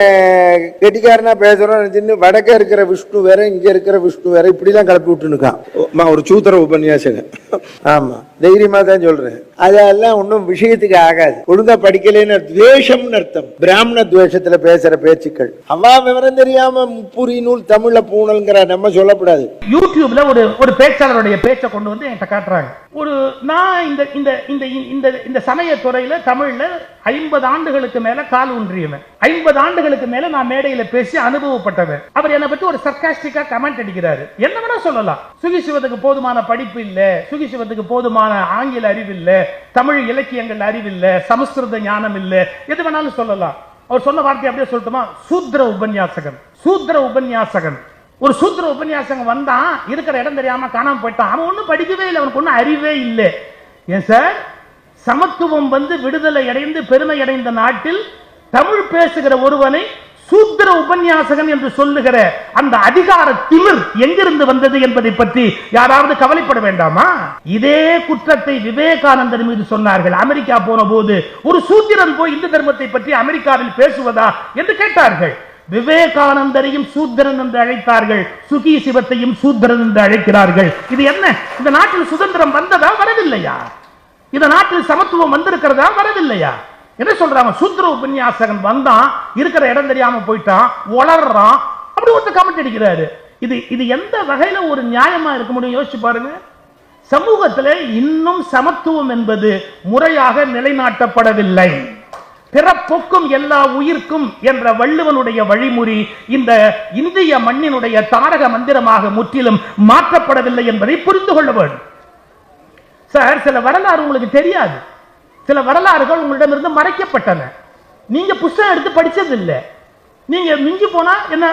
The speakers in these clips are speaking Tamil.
கெட்டிக்காரனா பேசுறோம் நினைச்சுன்னு வடக்க இருக்கிற விஷ்ணு வேற இங்க இருக்கிற விஷ்ணு வேற இப்படிலாம் கிளப்பி விட்டு நிக்கான் ஒரு சூத்திர உபன்யாசங்க. ஆமா. தைரியமா தான் சொல்றேன். அதெல்லாம் ஒன்றும் விஷயத்துக்கு ஆகாது. ஒழுங்கா படிக்கலைன்னு துவேஷம்னு அர்த்தம். பிராமண துவேஷத்துல பேசுற பேச்சுக்கள். அவா விவரம் தெரியாம முப்புரி நூல் தமிழ்ல பூணல்ங்கிற நம்ம சொல்லக்கூடாது யூடியூப்ல ஒரு ஒரு பேச்சாளருடைய பேச்சை கொண்டு வந்து என்கிட்ட காட்டுறாங்க. ஒரு நான் இந்த இந்த இந்த இந்த இந்த சமய துறையில தமிழ்ல ஐம்பது ஆண்டுகளுக்கு மேல கால் ஊன்றியவன். ஐம்பது ஆண்டுகளுக்கு மேல நான் மேடையில பேசி அனுபவப்பட்டவன். அவர் என்னை பத்தி ஒரு சர்க்காஸ்டிக்கா கமெண்ட் அடிக்கிறாரு. என்ன வேணா சொல்லலாம். சுகிசிவத்துக்கு போதுமான படிப்பு இல்ல. சுகி சிவத்துக்கு போதுமான ஆங்கில அறிவு இல்ல. தமிழ் இலக்கியங்கள் அறிவு இல்ல. சமஸ்கிருத ஞானம் இல்ல. எது வேணாலும் சொல்லலாம். அவர் சொன்ன வார்த்தை அப்படியே சொல்லட்டுமா? சூத்ர உபன்யாசகன். சூத்ர உபன்யாசகன். ஒரு சூத்திர உபன்யாசம் வந்தான் இருக்கிற இடம் தெரியாம காணாம போயிட்டான். அவன் ஒன்றும் படிக்கவே இல்லை. அவனுக்கு ஒன்றும் அறிவே இல்லை. ஏன் சார்? சமத்துவம் வந்து விடுதலை அடைந்து பெருமை அடைந்த நாட்டில் தமிழ் பேசுகிற ஒருவனை சூத்திர உபன்யாசகன் என்று சொல்லுகிற அந்த அதிகார திமிர் எங்கிருந்து வந்தது என்பதை பற்றி யாராவது கவலைப்பட வேண்டாமா? இதே குற்றத்தை விவேகானந்தர் மீது சொன்னார்கள். அமெரிக்கா போன போது ஒரு சூத்திரன் போய் இந்து தர்மத்தை பற்றி அமெரிக்காவில் பேசுவதா என்று கேட்டார்கள். விவேகானந்தரையும் சூத்திரன் என்று அழைத்தார்கள். சுகி சிவத்தையும் சூத்திரன் என்று அழைக்கிறார்கள். இது என்ன? இந்த நாட்டில் சுதந்திரம் வந்ததா? வரவில்லையா? இந்த நாட்டில் சமத்துவம் வந்திருக்கிறதா வரவில்லையா? என்ன சொல்றாங்க சூத்திர உபன்யாசகன் வந்தான் இருக்கிற இடம் தெரியாம போயிட்டான் வளர்றான் அப்படி ஒருத்தர் கமெண்ட் அடிக்கிறாரு. இது இது எந்த வகையில ஒரு நியாயமா இருக்க முடியும்? யோசிச்சு பாருங்க. சமூகத்தில் இன்னும் சமத்துவம் என்பது முறையாக நிலைநாட்டப்படவில்லை. பிறப்புக்கும் எல்லா உயிர்க்கும் என்ற வள்ளுவனுடைய வழிமுறை இந்த இந்திய மண்ணினுடைய தாரக மந்திரமாக முற்றிலும் மாற்றப்படவில்லை என்பதை புரிந்து கொள்ள வேண்டும். சார் சில வரலாறு உங்களுக்கு தெரியாது. சில வரலாறுகள் உங்களிடமிருந்து மறைக்கப்பட்டன. நீங்க புஸ்தகம் எடுத்து படிச்சது இல்லை நீங்க மிஞ்சி போனா என்ன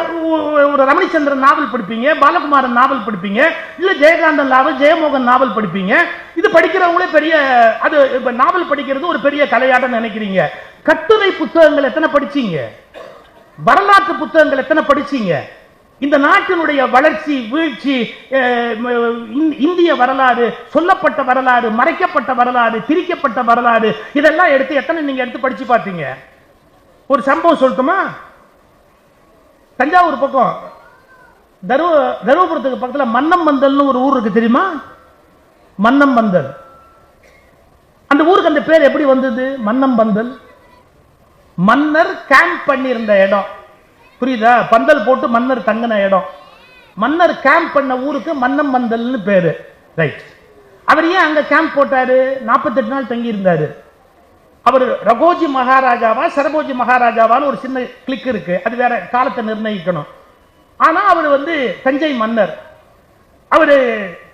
ஒரு ரமணிச்சந்திரன் நாவல் படிப்பீங்க பாலகுமாரன் நாவல் படிப்பீங்க இல்ல ஜெயகாந்தன் நாவல் ஜெயமோகன் நாவல் படிப்பீங்க. இது படிக்கிறவங்களே பெரிய அது இப்ப நாவல் படிக்கிறது ஒரு பெரிய கலையாட நினைக்கிறீங்க. கட்டுரை புத்தகங்கள் எத்தனை படிச்சீங்க? வரலாற்று புத்தகங்கள் எத்தனை படிச்சீங்க? இந்த நாட்டினுடைய வளர்ச்சி வீழ்ச்சி அஹ், இந்திய வரலாறு சொல்லப்பட்ட வரலாறு மறைக்கப்பட்ட வரலாறு திரிக்கப்பட்ட வரலாறு இதெல்லாம் எடுத்து எத்தனை நீங்க எடுத்து படிச்சு பார்த்தீங்க? ஒரு சம்பவம் சொல்லட்டுமா? தஞ்சாவூர் பக்கம். தருவ தருமபுரத்துக்கு பக்கத்துல மன்னம்பந்தல்னு ஒரு ஊர் இருக்கு தெரியுமா? மன்னம்பந்தல் அந்த ஊருக்கு அந்த பேர் எப்படி வந்தது? மன்னம்பந்தல் மன்னர் கேம்ப் பண்ணியிருந்த இடம். புரியுதா பந்தல் போட்டு மன்னர் தங்கின இடம். மன்னர் கேம்ப் பண்ண ஊருக்கு மன்னம் பந்தல்னு பேரு. ரைட் அவர் ஏன் அங்க கேம்ப் போட்டாரு? நாற்பத்தெட்டு நாள் தங்கி இருந்தாரு அவர் ரகோஜி மகாராஜாவா சரபோஜி மகாராஜாவான்னு ஒரு சின்ன கிளிக் இருக்கு. அது வேற காலத்தை நிர்ணயிக்கணும். ஆனா அவர் வந்து தஞ்சை மன்னர். அவர்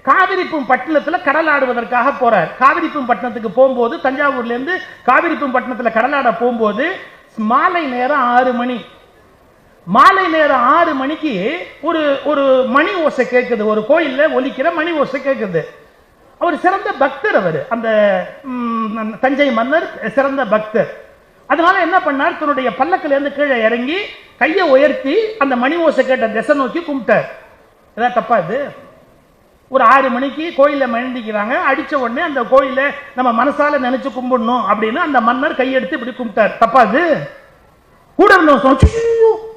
காவிரிப்பும் பட்டணத்துல கடலாடுவதற்காக போறார். காவிரிப்பும் பட்டணத்துக்கு போகும்போது தஞ்சாவூர்ல இருந்து காவிரிப்பும் கடல் கடலாட போகும்போது மாலை நேரம் ஆறு மணி. மாலை நேரம் ஆறு மணிக்கு ஒரு ஒரு மணி ஓசை கேட்குது. ஒரு கோயில்ல ஒலிக்கிற மணி ஓசை கேட்குது. அவர் சிறந்த பக்தர் அவர். அந்த தஞ்சை மன்னர் சிறந்த பக்தர். அதனால என்ன பண்ணார்? தன்னுடைய பல்லக்கிலேருந்து கீழே இறங்கி கையை உயர்த்தி அந்த மணி ஓசை கேட்ட திசை நோக்கி கும்பிட்டார். ஏதாவது தப்பா இது? ஒரு ஆறு மணிக்கு கோயில்ல மழந்திக்கிறாங்க. அடிச்ச உடனே அந்த கோயிலை நம்ம மனசால நினைச்சு கும்பிடணும் அப்படின்னு அந்த மன்னர் கையெடுத்து இப்படி கும்பிட்டார். தப்பா இது? கூட இருந்தவன் "ஐயோ,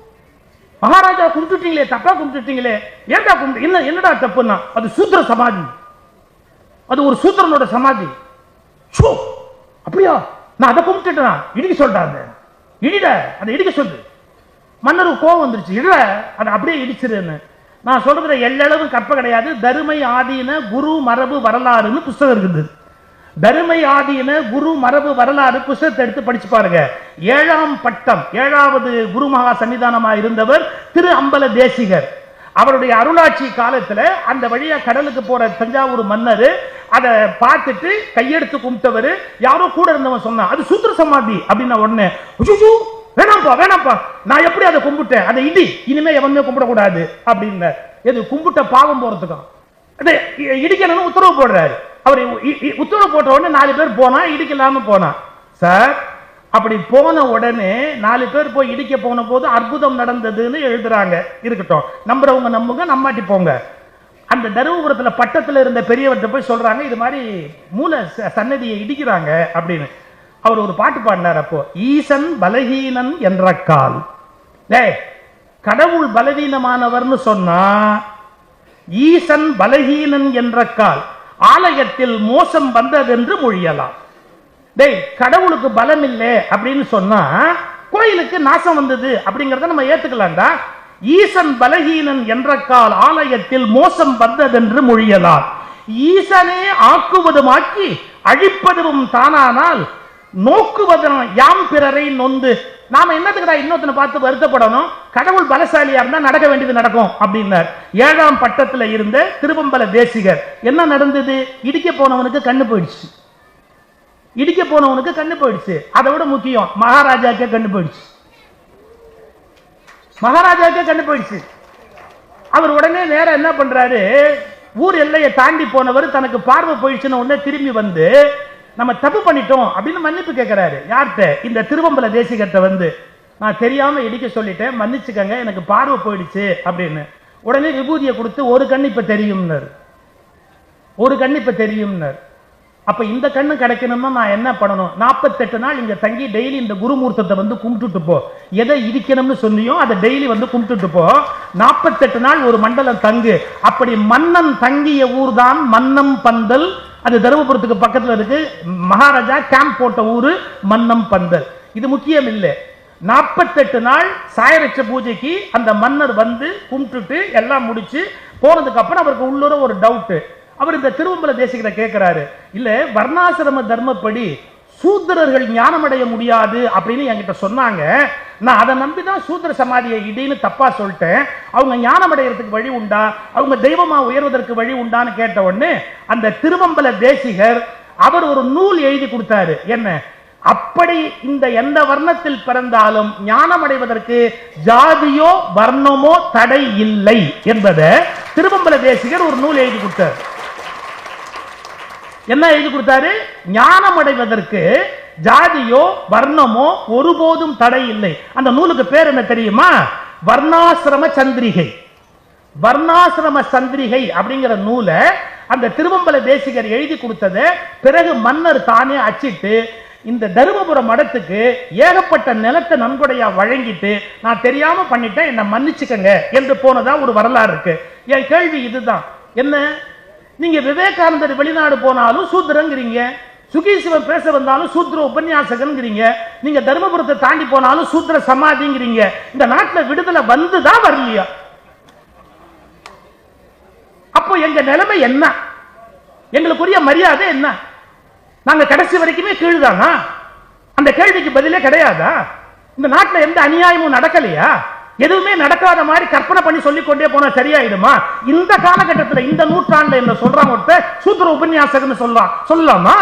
மகாராஜா கும்பிட்டுட்டீங்களே தப்பா கும்பிட்டுட்டீங்களே ஏன்டா கும்பிட்டு என்ன என்னடா தப்புன்னா அது சூத்திர சமாதி. அது ஒரு சூத்திரனோட சமாதி. ஷோ! அப்படியா? நான் அதை கும்பிட்டுட்டேனா? இடிக்க சொல்றாங்க இடிட அதை இடிக்க சொல்லு. மன்னருக்கு கோவம் வந்துருச்சு. இட அதை அப்படியே இடிச்சிருன்னு. நான் சொல்றதுல எல்லளவும் கற்ப கிடையாது. தருமை ஆதீன குரு மரபு வரலாறுன்னு புஸ்தகம் இருக்குது. தருமை ஆதீன குரு மரபு வரலாறு புஸ்தகத்தை எடுத்து படிச்சு பாருங்க. ஏழாம் பட்டம் ஏழாவது குரு மகா சன்னிதானமா இருந்தவர் திரு அம்பல தேசிகர். அவருடைய அருளாட்சி காலத்துல அந்த வழியா கடலுக்கு போற தஞ்சாவூர் மன்னர் அதை பார்த்துட்டு கையெடுத்து கும்பிட்டவர் யாரோ கூட இருந்தவன் சொன்னான் அது சூத்திர சமாதி அப்படின்ன உடனே வேணாம்ப்பா வேணாம்ப்பா நான் எப்படி அதை கும்பிட்டேன்? அதை இடி இனிமே எவனுமே கும்பிடக்கூடாது அப்படின்னார். எது கும்பிட்ட பாவம் போறதுக்கும் அதை இடிக்கணும்னு உத்தரவு போடுறாரு. அவர் இ- உத்தரவு போட்ட உடனே நாலு பேர் போனா இடிக்கலாம போனா. சார் அப்படி போன உடனே நாலு பேர் போய் இடிக்க போன போது அற்புதம் நடந்ததுன்னு எழுதுறாங்க. இருக்கட்டும். நம்புறவங்க நம்புங்க நம்மாட்டி போங்க. அந்த தருமபுரத்துல பட்டத்துல இருந்த பெரியவர்கிட்ட போய் சொல்றாங்க இது மாதிரி மூல ச- சன்னதியை இடிக்கிறாங்க அப்படின்னு. அவர் ஒரு பாட்டு பாடினார் அப்போ ஈசன் பலகீனன் என்ற கால். டே கடவுள் பலவீனமானவர்னு சொன்னா ஈசன் பலகீனன் என்ற கால். ஆலயத்தில் மோசம் வந்தது என்று மொழியலாம். டேய் கடவுளுக்கு பலம் இல்லை அப்படின்னு சொன்னா கோயிலுக்கு நாசம் வந்தது அப்படிங்கறத நம்ம ஏத்துக்கலாம்டா. ஈசன் பலகீனன் என்ற கால் ஆலயத்தில் மோசம் வந்ததென்று மொழியலாம். ஈசனே ஆக்குவதுமாக்கி அழிப்பதும் தானானால் நோக்குவதனம் யாம் பிறரை நொந்து. நாம என்னத்துக்குடா இன்னொருத்தனை பார்த்து வருத்தப்படணும்? கடவுள் பலசாலியா இருந்தா நடக்க வேண்டியது நடக்கும் அப்படின்னார். ஏழாம் பட்டத்துல இருந்த திருவம்பல தேசிகர். என்ன நடந்தது? இடிக்க போனவனுக்கு கண்ணு போயிடுச்சு. இடிக்க போனவனுக்கு கண்ணு போயிடுச்சு. அதை விட முக்கியம் மகாராஜாக்கே கண்ணு போயிடுச்சு. மகாராஜாக்கே கண்ணு போயிடுச்சு. அவர் உடனே நேரா என்ன பண்றாரு? ஊர் எல்லையை தாண்டி போனவர் தனக்கு பார்வை போயிடுச்சுன்னு உடனே திரும்பி வந்து நம்ம தப்பு பண்ணிட்டோம் அப்படின்னு மன்னிப்பு கேட்கிறாரு யார்கிட்ட? இந்த திருவம்பல தேசிகத்தை வந்து நான் தெரியாம இடிக்க சொல்லிட்டேன் மன்னிச்சுக்கங்க எனக்கு பார்வை போயிடுச்சு அப்படின்னு. உடனே விபூதியை கொடுத்து ஒரு கண்ணு இப்ப தெரியும்னாரு. ஒரு கண்ணு இப்ப தெரியும்னர். அப்ப இந்த கண்ணு கிடைக்கணும்னா நான் என்ன பண்ணணும்? நாற்பத்தெட்டு நாள் இங்க தங்கி டெய்லி இந்த குருமூர்த்தத்தை வந்து கும்பிட்டுட்டு போ. எதை இடிக்கணும்னு சொன்னியோ அதை டெய்லி வந்து கும்பிட்டுட்டு போ. நாற்பத்தெட்டு நாள் ஒரு மண்டலம் தங்கு. அப்படி மன்னன் தங்கிய ஊர் தான் மன்னம் பந்தல் அது தருமபுரத்துக்கு பக்கத்தில் இருக்கு. மகாராஜா கேம்ப் போட்ட ஊரு மன்னம் பந்தல். இது முக்கியம் இல்லை. நாற்பத்தெட்டு நாள் சாயரட்ச பூஜைக்கு அந்த மன்னர் வந்து கும்பிட்டுட்டு எல்லாம் முடிச்சு போனதுக்கு அப்புறம் அவருக்கு உள்ளூர ஒரு டவுட்டு அவர் இந்த திருவம்பல தேசிகரை கேட்கிறாரு இல்ல வர்ணாசிரம தர்மப்படி சூத்திரர்கள் ஞானமடைய முடியாது அப்படின்னு என்கிட்ட சொன்னாங்க. நான் அதை நம்பி தான் சூத்திர சமாதியை இடின்னு தப்பா சொல்லிட்டேன். அவங்க ஞானம் அடைகிறதுக்கு வழி உண்டா? அவங்க தெய்வமா உயர்வதற்கு வழி உண்டான்னு கேட்ட உடனே அந்த திருவம்பல தேசிகர் அவர் ஒரு நூல் எழுதி கொடுத்தாரு. என்ன? அப்படி இந்த எந்த வர்ணத்தில் பிறந்தாலும் ஞானம் அடைவதற்கு ஜாதியோ வர்ணமோ தடை இல்லை என்பதை திருவம்பல தேசிகர் ஒரு நூல் எழுதி கொடுத்தார். என்ன எழுதி கொடுத்தாரு? ஞானம் அடைவதற்கு ஜாதியோ வர்ணமோ ஒருபோதும் தடை இல்லை. அந்த நூலுக்கு பேர் என்ன தெரியுமா? வர்ணாசிரம சந்திரிகை. வர்ணாசிரம சந்திரிகை அப்படிங்கிற நூலை அந்த திருவம்பல தேசிகர் எழுதி கொடுத்ததை பிறகு மன்னர் தானே அச்சிட்டு இந்த தருமபுரம் மடத்துக்கு ஏகப்பட்ட நிலத்தை நன்கொடையா வழங்கிட்டு நான் தெரியாம பண்ணிட்டேன் என்னை மன்னிச்சுக்கங்க என்று போனதா ஒரு வரலாறு இருக்கு. என் கேள்வி இதுதான். என்ன? நீங்க விவேகானந்தர் வெளிநாடு போனாலும் சூத்திரங்கிறீங்க. சுகீசிவன் பேச வந்தாலும் சூத்திர உபன்யாசகங்கிறீங்க நீங்க தர்மபுரத்தை தாண்டி போனாலும் சூத்திர சமாதிங்கிறீங்க. இந்த நாட்டுல விடுதலை வந்துதான் வரலையா? அப்போ எங்க நிலைமை என்ன? எங்களுக்குரிய மரியாதை என்ன? நாங்க கடைசி வரைக்குமே கீழ்தானா? அந்த கேள்விக்கு பதிலே கிடையாதா? இந்த நாட்டுல எந்த அநியாயமும் நடக்கலையா? எதுவுமே நடக்காத மாதிரி கற்பனை பண்ணி சொல்லி கொண்டே போனா சரியாயிடுமா? இந்த காலகட்டத்துல இந்த நூற்றாண்டு என்ன சொல்றான் ஒருத்தர் சூத்திர உபன்யாசகன்னு சொல்லலாம் சொல்லலாமா?